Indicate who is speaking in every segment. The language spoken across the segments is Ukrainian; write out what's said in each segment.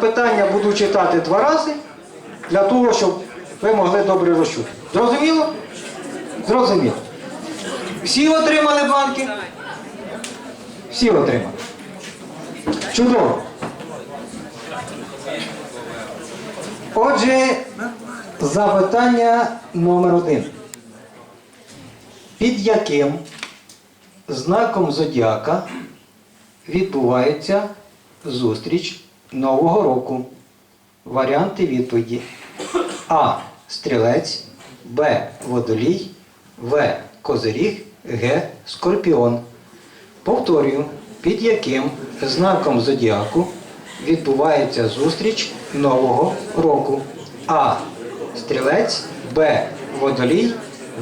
Speaker 1: запитання буду читати два рази для того, щоб ви могли добре розчути. Зрозуміло? Зрозуміло. Всі отримали банки? Всі отримали. Чудово. Отже, запитання номер один. Під яким знаком зодіака відбувається зустріч Нового року? Варіанти відповіді. А. Стрілець, Б. Водолій, В. Козиріг, Г. Скорпіон. Повторюю, під яким знаком зодіаку відбувається зустріч Нового року? А. Стрілець, Б. Водолій,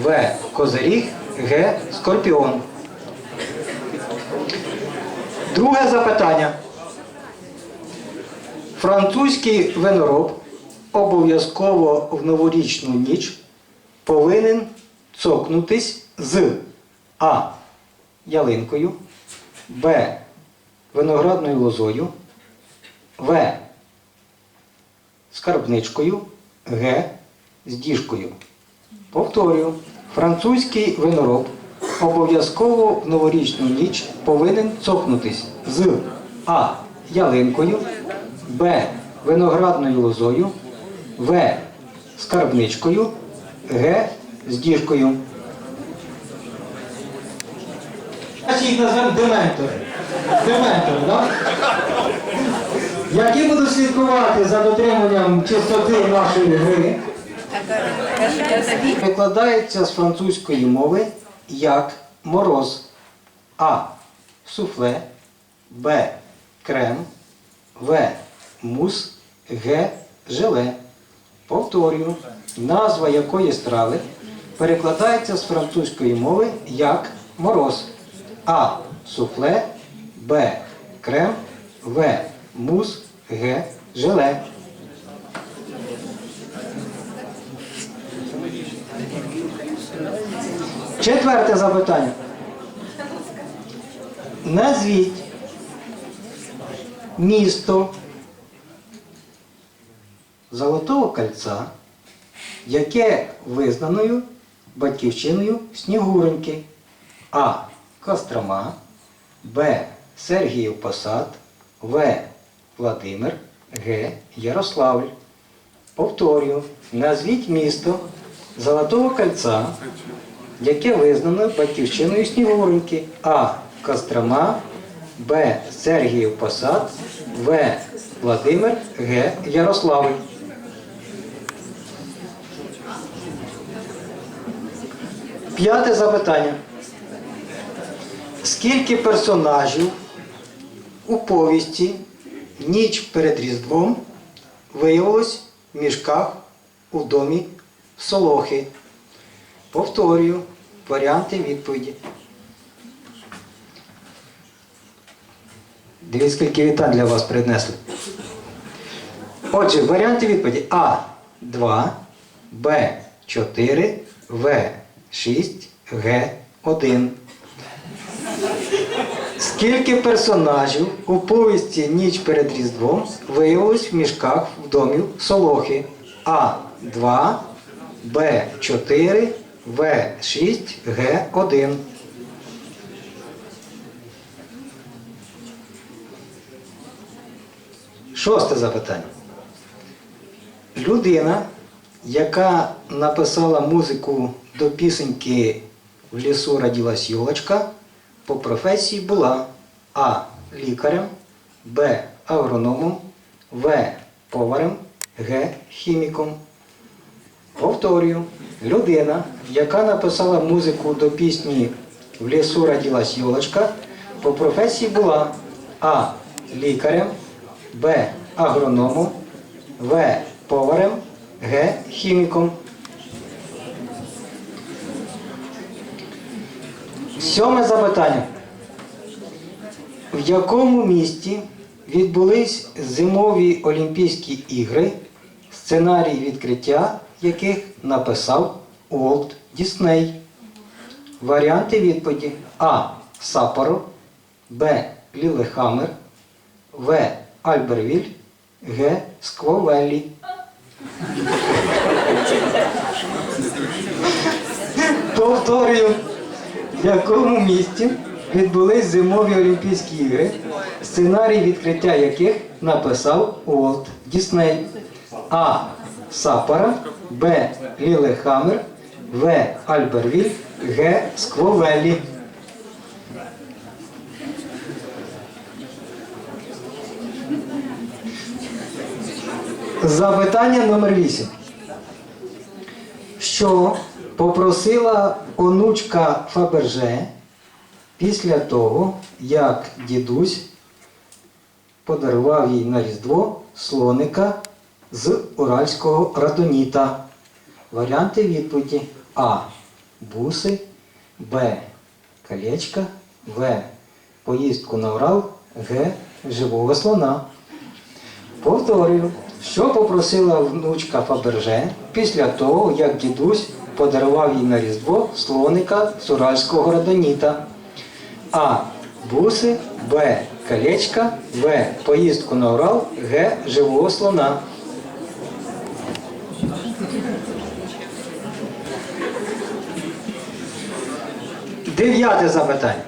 Speaker 1: В. Козиріг, Г. Скорпіон. Друге запитання. Французький винороб обов'язково в новорічну ніч повинен цокнутись з А. Ялинкою, Б. Виноградною лозою, В. Скарбничкою, Г. З діжкою. Повторюю, французький винороб обов'язково в новорічну ніч повинен цокнутись з А. Ялинкою, Б. Виноградною лозою, В. Скарбничкою, Г. З діжкою. Їх назвемо дементори. Дементори, так? Які будуть слідкувати за дотриманням чистоти нашої гри, Викладається з французької мови як мороз. А. Суфле, Б. Крем, В. Мус, Г. Желе. Повторюю, назва якої страви перекладається з французької мови як мороз. А. Суфле, Б. Крем, В. Мус, Г. Желе. Четверте запитання. Назвіть місто Золотого кольця, яке визнаною батьківщиною Снігуреньки. А. Кострома, Б. Сергіїв Посад, В. Владимир, Г. Ярославль. Повторюю, назвіть місто Золотого кольця, яке визнано батьківщиною Снігуреньки. А. Кострома, Б. Сергіїв Посад, В. Владимир, Г. Ярославль. П'яте запитання. Скільки персонажів у повісті Ніч перед Різдвом виявилось в мішках у домі Солохи? Повторюю варіанти відповіді. Дивіться, скільки вітань для вас принесли. Отже, варіанти відповіді А 2, Б 4, В 6, Г 1. Скільки персонажів у повісті Ніч перед Різдвом виявилось в мішках в домі Солохи? А 2, Б 4, В 6, Г 1. Шосте запитання. Людина, яка написала музику до пісеньки В лісу родилась йолочка, по професії була А. Лікарем, Б. Агрономом, В. Поварем, Г. Хіміком. Повторюю, людина, яка написала музику до пісні В лісу родилась йолочка, по професії була А. Лікарем, Б. Агрономом, В. Поварем, Г. Хіміком. Сьоме запитання. В якому місті відбулись зимові Олімпійські ігри, сценарій відкриття яких написав Уолт Дісней? Варіанти відповіді А. Сапоро, Б. Лілехаммер, В. Альбервіль, Г. Сквовелі. Повторюю, в якому місті відбулись зимові Олімпійські ігри, сценарій відкриття яких написав Уолт Дісней. А. Сапора, Б. Лілехаммер, В. Альбервіль, Г. Сквовелі. Запитання номер 8. Що попросила онучка Фаберже після того, як дідусь подарував їй на Різдво слоника з уральського радоніта? Варіанти відповіді А. Буси, Б. Колечка, В. Поїздку на Урал, Г. Живого слона. Повторюю, що попросила внучка Фаберже після того, як дідусь подарував їй на Різдво слоника з уральського радоніта. А. Буси, Б. Колечка, В. Поїздку на Урал, Г. Живого слона. Дев'яте запитання.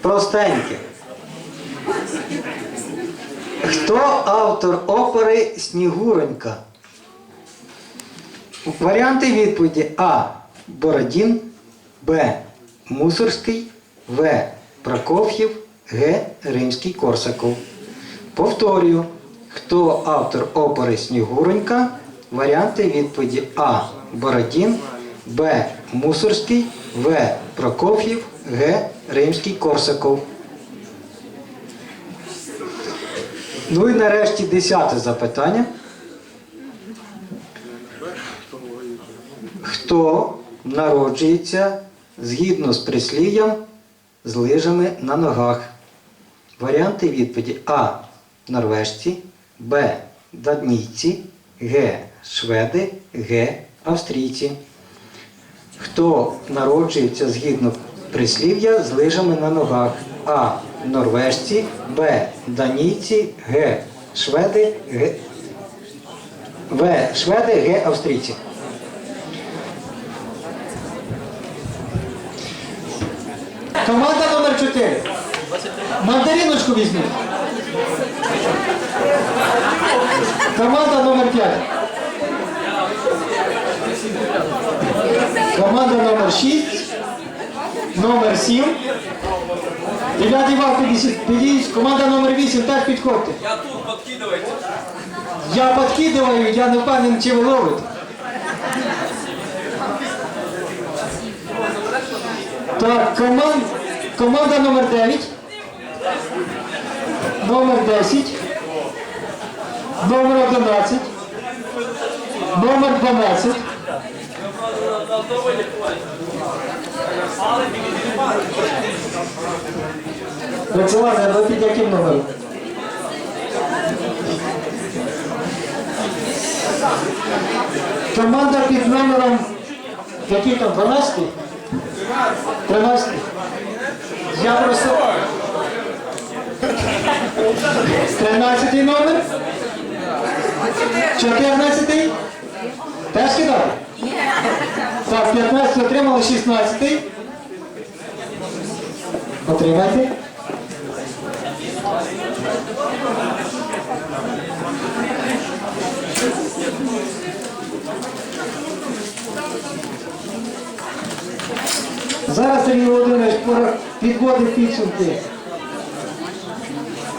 Speaker 1: Простеньке. Хто автор опери Снігуронька? Варіанти відповіді А. Бородін, Б. Мусорський, В. Прокоф'єв, Г. Римський Корсаков. Повторюю, хто автор опери Снігуронька? Варіанти відповіді А. Бородін, Б. Мусорський, В. Прокоф'єв, Г. Римський Корсаков. Ну і нарешті десяте запитання. Хто народжується згідно з прислів'ям з лижами на ногах? Варіанти відповіді А. Норвежці, Б. Данійці, Г. Шведи, Г. Австрійці. Хто народжується згідно прислів'я з лижами на ногах? А. Норвежці, Б. Данійці, Г. Шведи, Г. В. Шведи, Г. Австрійці. Команда номер 4. Мандариночку візьміть. Команда номер 5. Команда номер 6. Номер 7. Дев'ятий вал підійдіть. Команда номер 8 теж підходьте.
Speaker 2: Я тут, подкидывайте.
Speaker 1: Я підкидаю, я не впевнений, чи ви ловите. Так, команд, команда номер 9. Номер 10. Номер 11. Номер 12. Олександр, ви під яким номером? Команда під номером який там 12? 13? Я просто 13 номер? 14? Теж кидав? Так, 15 отримали 16. Отримайте. Зараз Сергій Володимирович підводить підсумки.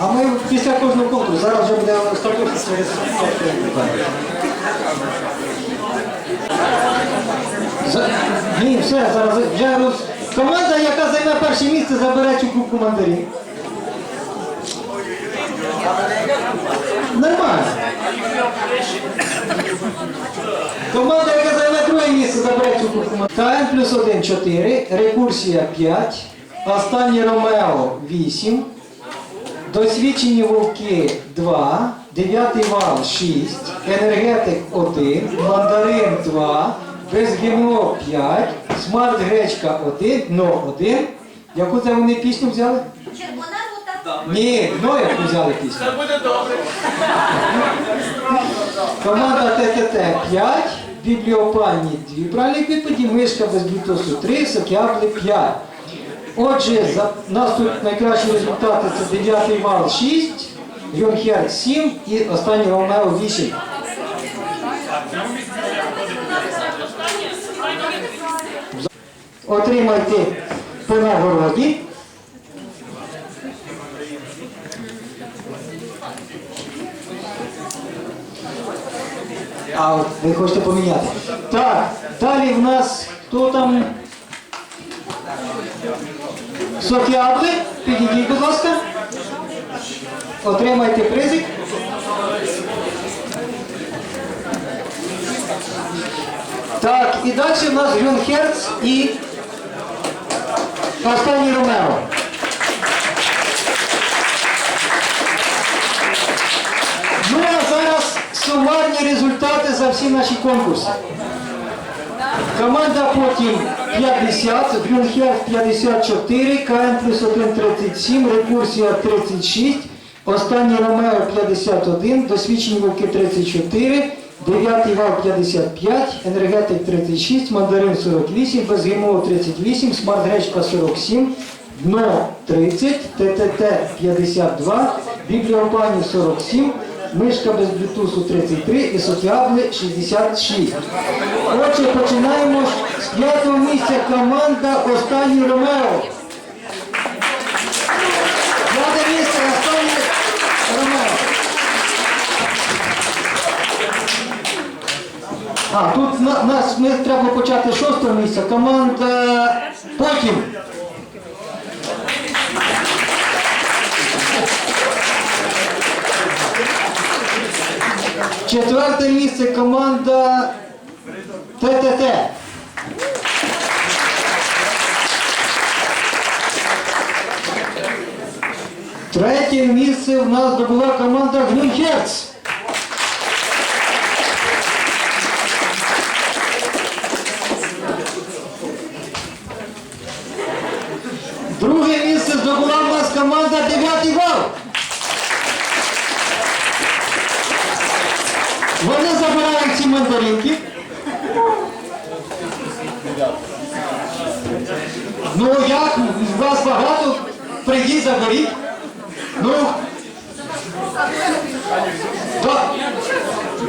Speaker 1: А ми після кожного конкурсу, зараз вже буде остаточно через 5 Ні, все, зараз вже роз... команда, яка займе перше місце, забере цю кубку. Нормально. Команда, яка займе друге місце, забере цю мандарин. КН плюс 1 4, рекурсія 5, останній Ромео 8, досвідчені вовки 2, дев'ятий вал 6, енергетик 1, мандарин 2, без ГМО 5, смарт гречка 1, но 1. Яку це вони пісню взяли? Ні, ну взяли пісню.
Speaker 2: Це буде добре.
Speaker 1: Команда ТТТ 5, бібліопані 2 правильних відповіді, мишка без блютусу 3, сокябли 5. Отже, за, у нас тут найкращі результати це 9 вал 6, Юнхер 7 і останній Ромео 8. Отримайте по нагороді. А ви хочете поміняти. Так, далі в нас хто там? Сокіабли, підійдіть, будь ласка. Отримайте призик. Так, і далі в нас Грюнхерц і останній Ромео. Ну а зараз сумарні результати всі наші конкурси. Команда потім 50, Грюнхер 54, КН плюс 1 37, Рекурсія 36, останній Ромео 51, досвідчені вовки 34, 9 вал 55, енергетик 36, мандарин 48, без ГМО 38, смарт гречка 47, дно 30, ТТТ 52, бібліопані 47, мишка без блютусу 33 і соціабли 66. Отже, починаємо з п'ятого місця команда Останній Ромео. П'яте місце Останній Ромео. А, тут на, нас ми треба почати з шостого місця. Команда потім. Четверте місце команда ТТТ. Третє місце в нас добула команда Грінхерц. Друге місце здобула в нас команда «Дев'ятий вал. Вони ці мандаринки. Ну як, вас багато, прийдіть, заберіть. Ну. Да.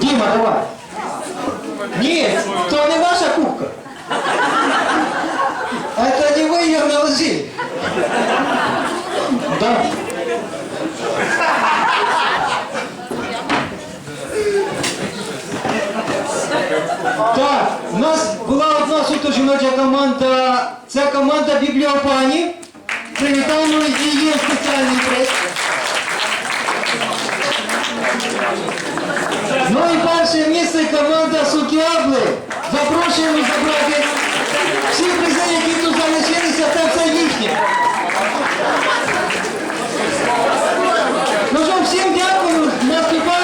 Speaker 1: Діма, давай. Ні, то не ваша кубка. Это не вы ее наложили. Да. Так, у нас була одна суто жіноча команда. Це команда бібліопані. Привітаємо з її спеціальний приз. Ну і перше місце команда Сукіабли. Запрошуємо забрати всі призи, які тут залишилися, та все їхні. Ну що, всім дякую, наступаємо.